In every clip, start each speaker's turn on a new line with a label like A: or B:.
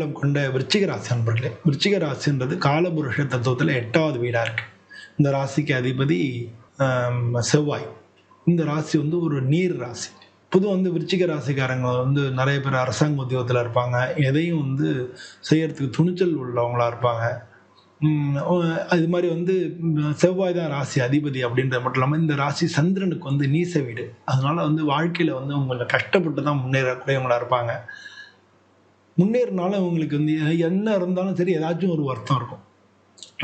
A: உள்ளம் கொண்ட விருச்சிக ராசி அன்பர்களே விருச்சிக ராசின்றது காலபுருஷ தத்துவத்தில் எட்டாவது வீடாக இருக்கு. இந்த ராசிக்கு அதிபதி செவ்வாய். இந்த ராசி வந்து ஒரு நீர் ராசி. புது வந்து விருச்சிக ராசிக்காரங்க வந்து நிறைய பேர் அரசாங்க உத்தியோகத்தில் இருப்பாங்க. எதையும் வந்து செய்யறதுக்கு துணிச்சல் உள்ளவங்களா இருப்பாங்க. அது மாதிரி வந்து செவ்வாய் தான் ராசி அதிபதி அப்படின்றது மட்டும் இல்லாமல் இந்த ராசி சந்திரனுக்கு வந்து நீச வீடு. அதனால வந்து வாழ்க்கையில் வந்து உங்களை கஷ்டப்பட்டு தான் முன்னேறக்கூடியவங்களா இருப்பாங்க. முன்னேறினாலும் அவங்களுக்கு வந்து என்ன இருந்தாலும் சரி ஏதாச்சும் ஒரு வருத்தம் இருக்கும்.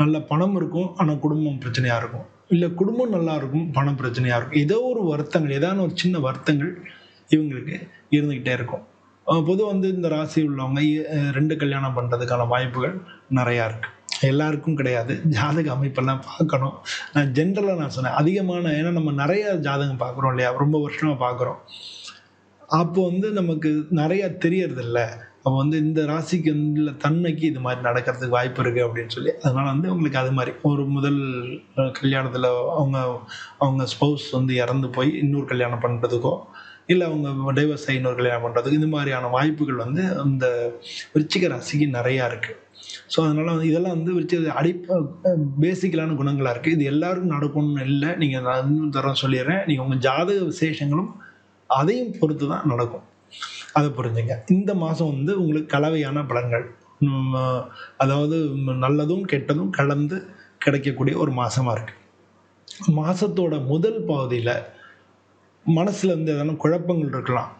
A: நல்ல பணம் இருக்கும் ஆனால் குடும்பம் பிரச்சனையாக இருக்கும். இல்லை குடும்பம் நல்லா இருக்கும் பணம் பிரச்சனையாக இருக்கும். ஏதோ ஒரு வருத்தங்கள் ஏதாவது ஒரு சின்ன வருத்தங்கள் இவங்களுக்கு இருந்துக்கிட்டே இருக்கும். பொதுவாக வந்து இந்த ராசி உள்ளவங்க ரெண்டு கல்யாணம் பண்ணுறதுக்கான வாய்ப்புகள் நிறையா இருக்குது எல்லாருக்கும் கிடையாது. ஜாதக அமைப்பெல்லாம் பார்க்கணும். நான் ஜென்ரலாக நான் சொன்னேன். அதிகமான ஏன்னா நம்ம நிறைய ஜாதகம் பார்க்குறோம் இல்லையா? ரொம்ப வருஷமாக பார்க்குறோம். அப்போ வந்து நமக்கு நிறையா தெரியறதில்ல. அப்போ வந்து இந்த ராசிக்கு உள்ள தன்மைக்கு இது மாதிரி நடக்கிறதுக்கு வாய்ப்பு இருக்குது அப்படின்னு சொல்லி அதனால வந்து உங்களுக்கு அது மாதிரி ஒரு முதல் கல்யாணத்தில் அவங்க அவங்க ஸ்பௌஸ் வந்து இறந்து போய் இன்னொரு கல்யாணம் பண்ணுறதுக்கோ இல்லை அவங்க டைவர்ஸ் ஆகி இன்னொரு கல்யாணம் பண்ணுறதுக்கு இந்த மாதிரியான வாய்ப்புகள் வந்து இந்த விருச்சிக ராசிக்கு நிறையா இருக்குது ஸோ அதனால் வந்து இதெல்லாம் வந்து விருச்சிக அடி பேசிக்கலான குணங்களாக இருக்குது இது எல்லாருக்கும் நடக்கணும்னு இல்லை. நீங்கள் நான் இன்னும் தரம் சொல்லிடுறேன். நீங்கள் உங்கள் ஜாதக விசேஷங்களும் அதையும் பொறுத்து தான் நடக்கும். அதை புரிஞ்சுங்க. இந்த மாதம் வந்து உங்களுக்கு கலவையான பலன்கள். அதாவது நல்லதும் கெட்டதும் கலந்து கிடைக்கக்கூடிய ஒரு மாதமாக இருக்குது மாதத்தோட முதல் பகுதியில் மனசில் வந்து எதனா குழப்பங்கள் இருக்கலாம்.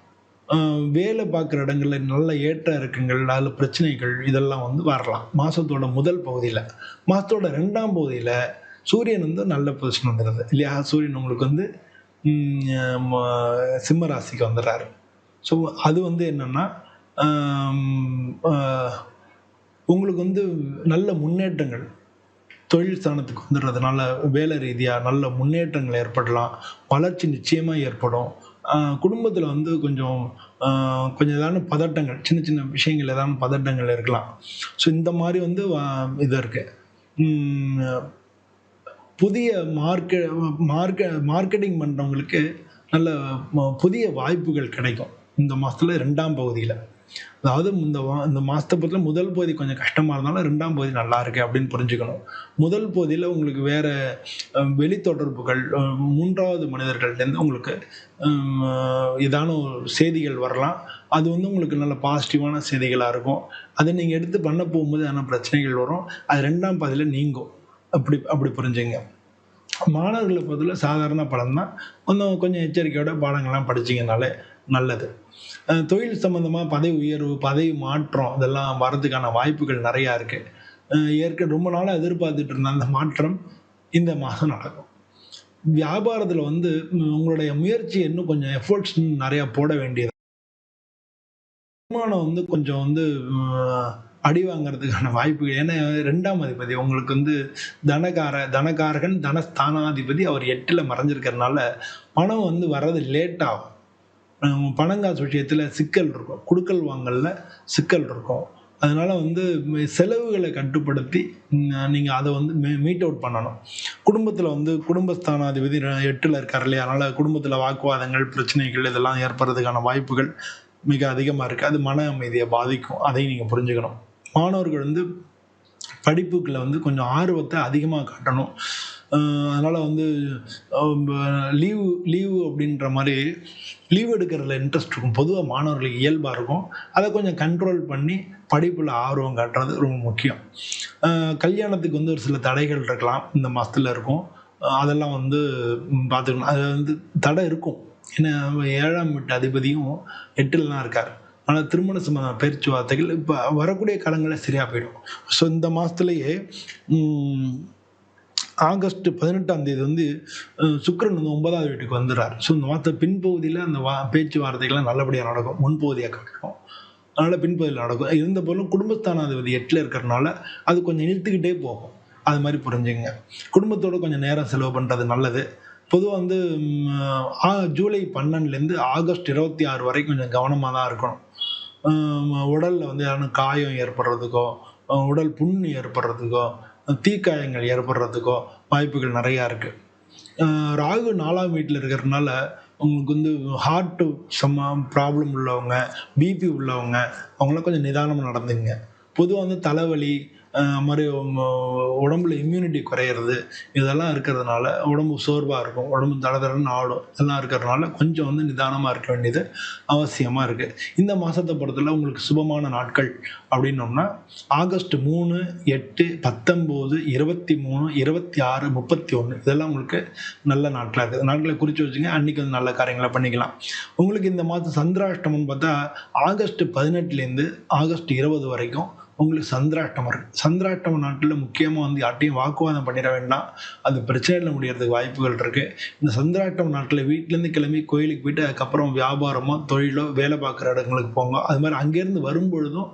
A: வேலை பார்க்குற இடங்களில் நல்ல ஏற்ற இருக்குங்கள் அதில் பிரச்சனைகள் இதெல்லாம் வந்து வரலாம். மாதத்தோட முதல் பகுதியில். மாதத்தோட ரெண்டாம் பகுதியில் சூரியன் வந்து நல்ல பொசிஷன் வந்துடுது இல்லையா? சூரியன் உங்களுக்கு வந்து சிம்ம ராசிக்கு வந்துடுறாரு ஸோ அது வந்து என்னென்னா உங்களுக்கு வந்து நல்ல முன்னேற்றங்கள் தொழில் ஸ்தானத்துக்கு வந்துடுறதுனால வேலை ரீதியாக நல்ல முன்னேற்றங்கள் ஏற்படலாம் வளர்ச்சி நிச்சயமாக ஏற்படும். குடும்பத்தில் வந்து கொஞ்சம் கொஞ்சம் ஏதாவது பதட்டங்கள் சின்ன சின்ன விஷயங்கள் ஏதாவது பதட்டங்கள் இருக்கலாம். ஸோ இந்த மாதிரி வந்து வா- இது இருக்கு. புதிய மார்க்கெ மார்க்கெ மார்க்கெட்டிங் பண்ணுறவங்களுக்கு நல்ல புதிய வாய்ப்புகள் கிடைக்கும். இந்த மாதத்தில் ரெண்டாம் பகுதியில். அதாவது இந்த வா- இந்த மாதத்தை பொறுத்தல முதல் பகுதி கொஞ்சம் கஷ்டமாக இருந்தாலும் ரெண்டாம் பகுதி நல்லா இருக்கு அப்படின்னு புரிஞ்சுக்கணும். முதல் பகுதியில் உங்களுக்கு வேற வெளித்தொடர்புகள் வெளி தொடர்புகள் மூன்றாவது மனிதர்கள்லேருந்து உங்களுக்கு ஹம், ஏதான செய்திகள் வரலாம். அது வந்து உங்களுக்கு நல்ல பாசிட்டிவான செய்திகளாக இருக்கும். அதை நீங்கள் எடுத்து பண்ண போகும்போது என்ன பிரச்சனைகள் வரும். அது ரெண்டாம் பாதியில் நீங்கும். அப்படி அப்படி புரிஞ்சுங்க. மாணவர்களை பொறுத்தவரை சாதாரண படம் தான் கொஞ்சம் கொஞ்சம் எச்சரிக்கையோட பாடங்கள்லாம் படிச்சிங்கனாலே நல்லது. தொழில் சம்மந்தமாக பதவி உயர்வு பதவி மாற்றம் இதெல்லாம் வரதுக்கான வாய்ப்புகள் நிறையா இருக்குது ஏற்க ரொம்ப நாளாக எதிர்பார்த்துட்டு இருந்த அந்த மாற்றம் இந்த மாதம் நடக்கும். வியாபாரத்தில் வந்து உங்களுடைய முயற்சி இன்னும் கொஞ்சம் எஃபோர்ட்ஸ் நிறையா போட வேண்டியது. வருமானம் வந்து கொஞ்சம் வந்து அடி வாங்குறதுக்கான வாய்ப்புகள். ஏன்னா ரெண்டாம் அதிபதி உங்களுக்கு வந்து தனகார தனகாரகன் தனஸ்தானாதிபதி அவர் எட்டில் மறைஞ்சிருக்கிறதுனால பணம் வந்து வர்றது லேட் ஆகும். பணங்காசு விஷயத்தில் சிக்கல் இருக்கும். குடுக்கல் வாங்கலில் சிக்கல் இருக்கும். அதனால வந்து செலவுகளை கட்டுப்படுத்தி நீங்கள் அதை வந்து மீட் அவுட் பண்ணணும். குடும்பத்தில் வந்து குடும்பஸ்தானாதிபதி எட்டில் இருக்கார் இல்லையா? அதனால குடும்பத்தில் வாக்குவாதங்கள் பிரச்சனைகள் இதெல்லாம் ஏற்படுறதுக்கான வாய்ப்புகள் மிக அதிகமாக இருக்குது அது மன அமைதியை பாதிக்கும். அதையும் நீங்கள் புரிஞ்சுக்கணும். மாணவர்கள் வந்து படிப்புக்குள்ள வந்து கொஞ்சம் ஆர்வத்தை அதிகமாக காட்டணும். அதனால் வந்து லீவு லீவு அப்படின்ற மாதிரி லீவ் எடுக்கிறதுல இன்ட்ரெஸ்ட் இருக்கும். பொதுவாக மாணவர்களுக்கு இயல்பாக இருக்கும். அதை கொஞ்சம் கண்ட்ரோல் பண்ணி படிப்பில் ஆர்வம் காட்டுறது ரொம்ப முக்கியம். கல்யாணத்துக்கு வந்து ஒரு சில தடைகள் இருக்கலாம். இந்த மாதத்தில் இருக்கும். அதெல்லாம் வந்து பார்த்துக்கணும். அது வந்து தடை இருக்கும். ஏன்னா ஏழாம் வீட்டு அதிபதியும் எட்டில் தான் இருக்கார். ஆனால் திருமண சம்பந்த பேச்சுவார்த்தைகள் இப்போ வரக்கூடிய காலங்களில் சரியாக போயிடும். ஸோ இந்த மாதத்துலேயே ஆகஸ்ட் பதினெட்டாம் தேதி வந்து சுக்கரன் வந்து ஒன்பதாவது வீட்டுக்கு வந்துடுறார். ஸோ இந்த மாத பின்பகுதியில் அந்த வா பேச்சுவார்த்தைகள்லாம் நல்லபடியாக நடக்கும். முன்பகுதியாக கிடைக்கும் அதனால் பின்பகுதியில் நடக்கும். இருந்த பொருளும் குடும்பஸ்தானாதிபதி எட்டில் இருக்கிறனால அது கொஞ்சம் இழுத்துக்கிட்டே போகும். அது மாதிரி புரிஞ்சுங்க குடும்பத்தோடு கொஞ்சம் நேரம் செலவு பண்ணுறது நல்லது. பொதுவாக வந்து ஜூலை பன்னெண்டுலேருந்து ஆகஸ்ட் இருபத்தி ஆறு வரைக்கும் கொஞ்சம் கவனமாக தான் இருக்கணும். உடலில் வந்து யாரும் காயம் ஏற்படுறதுக்கோ உடல் புண் ஏற்படுறதுக்கோ தீக்காயங்கள் ஏற்படுறதுக்கோ வாய்ப்புகள் நிறையா இருக்குது ராகு நாலாம் வீட்டில் இருக்கிறதுனால உங்களுக்கு வந்து ஹார்ட்டு சம்ம ப்ராப்ளம் உள்ளவங்க பிபி உள்ளவங்க அவங்களாம் கொஞ்சம் நிதானமாக நடந்துங்க பொதுவாக வந்து தலைவலி மாதிரி உடம்புல இம்யூனிட்டி குறையிறது இதெல்லாம் இருக்கிறதுனால உடம்பு சோர்வாக இருக்கும். உடம்பு தடதடன்னு ஆடும். இதெல்லாம் இருக்கிறதுனால கொஞ்சம் வந்து நிதானமாக இருக்க வேண்டியது அவசியமாக இருக்குது இந்த மாதத்தை பொறுத்தவரை உங்களுக்கு சுபமான நாட்கள் அப்படின்னோம்னா ஆகஸ்ட் மூணு எட்டு பத்தொம்போது இருபத்தி மூணு இருபத்தி ஆறு முப்பத்தி ஒன்று இதெல்லாம் உங்களுக்கு நல்ல நாட்களாக இருக்குது நாட்களை குறித்து வச்சுங்க அன்றைக்கி வந்து நல்ல காரியங்களை பண்ணிக்கலாம். உங்களுக்கு இந்த மாதம் சந்திராஷ்டமம்னு பார்த்தா ஆகஸ்ட் பதினெட்டுலேருந்து ஆகஸ்ட் இருபது வரைக்கும் உங்களுக்கு சந்திராட்டம் இருக்குது சந்திராட்டம் நாட்டில் முக்கியமாக வந்து யார்ட்டையும் வாக்குவாதம் பண்ணிட வேண்டாம். அது பிரச்சனையில் முடியறதுக்கு வாய்ப்புகள் இருக்குது இந்த சந்திராட்டம் நாட்டில் வீட்டிலேருந்து கிளம்பி கோயிலுக்கு போயிட்டு அதுக்கப்புறம் வியாபாரமோ தொழிலோ வேலை பார்க்குற இடங்களுக்கு போங்க. அது மாதிரி அங்கேருந்து வரும்பொழுதும்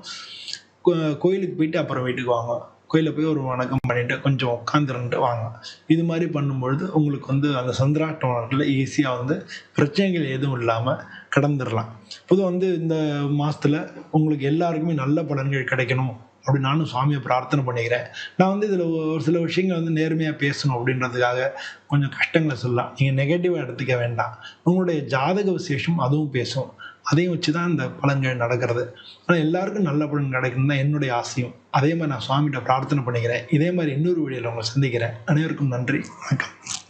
A: கோ- கோயிலுக்கு போயிட்டு அப்புறம் வீட்டுக்கு வாங்க. கோயிலில் போய் ஒரு வணக்கம் பண்ணிட்டு கொஞ்சம் உட்காந்துருந்துட்டு வாங்க. இது மாதிரி பண்ணும்பொழுது உங்களுக்கு வந்து அந்த சந்திராட்டம் நாட்டில் ஈஸியாக வந்து பிரச்சனைகள் எதுவும் இல்லாமல் கடந்துடலாம் பொதுவாக வந்து இந்த மாதத்தில் உங்களுக்கு எல்லாருக்குமே நல்ல பலன்கள் கிடைக்கணும் அப்படி நானும் சுவாமியை பிரார்த்தனை பண்ணிக்கிறேன். நான் வந்து இதில் ஒரு சில விஷயங்கள் வந்து நேர்மையாக பேசணும் அப்படின்றதுக்காக கொஞ்சம் கஷ்டங்களை சொல்லலாம். நீங்கள் நெகட்டிவாக எடுத்துக்க வேண்டாம். உங்களுடைய ஜாதக விசேஷம் அதுவும் பேசும். அதையும் வச்சு தான் இந்த பலன்கள் நடக்கிறது. ஆனால் எல்லாருக்கும் நல்ல பலன் கிடைக்கணும் தான் என்னுடைய ஆசையும். அதே மாதிரி நான் சுவாமிகிட்ட பிரார்த்தனை பண்ணிக்கிறேன். இதே மாதிரி இன்னொரு வீடியோவில் உங்களை சந்திக்கிறேன். அனைவருக்கும் நன்றி. வணக்கம்.